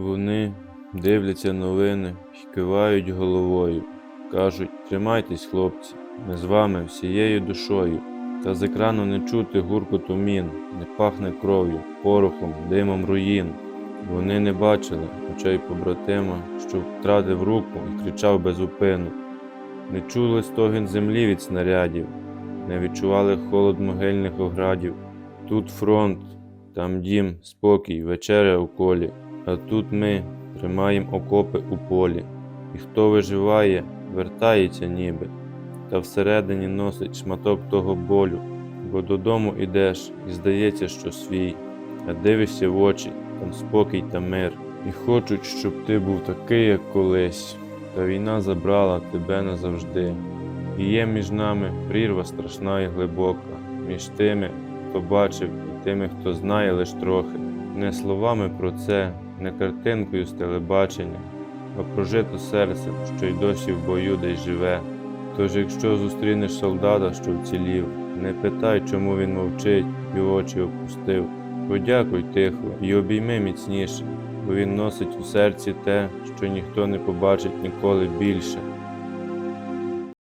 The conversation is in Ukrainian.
Вони дивляться новини й кивають головою. Кажуть, тримайтесь, хлопці, ми з вами всією душою. Та з екрану не чути гуркоту мін, не пахне кров'ю, порохом, димом руїн. Вони не бачили очей побратима, що втратив руку і кричав без упину. Не чули стогін землі від снарядів, не відчували холод могильних оградів. Тут фронт, там дім, спокій, вечеря у колі, а тут ми тримаємо окопи у полі. І хто виживає, вертається ніби, та всередині носить шматок того болю, бо додому ідеш і здається, що свій, а дивишся в очі, там спокій та мир. І хочуть, щоб ти був такий, як колись, та війна забрала тебе назавжди. І є між нами прірва страшна і глибока, між тими, хто бачив, і тими, хто знає лиш трохи. Не словами про це, не картинкою з телебачення, а прожито серцем, що й досі в бою десь живе. Тож, якщо зустрінеш солдата, що вцілів, не питай, чому він мовчить і очі опустив. Подякуй тихо і обійми міцніше, бо він носить у серці те, що ніхто не побачить ніколи більше.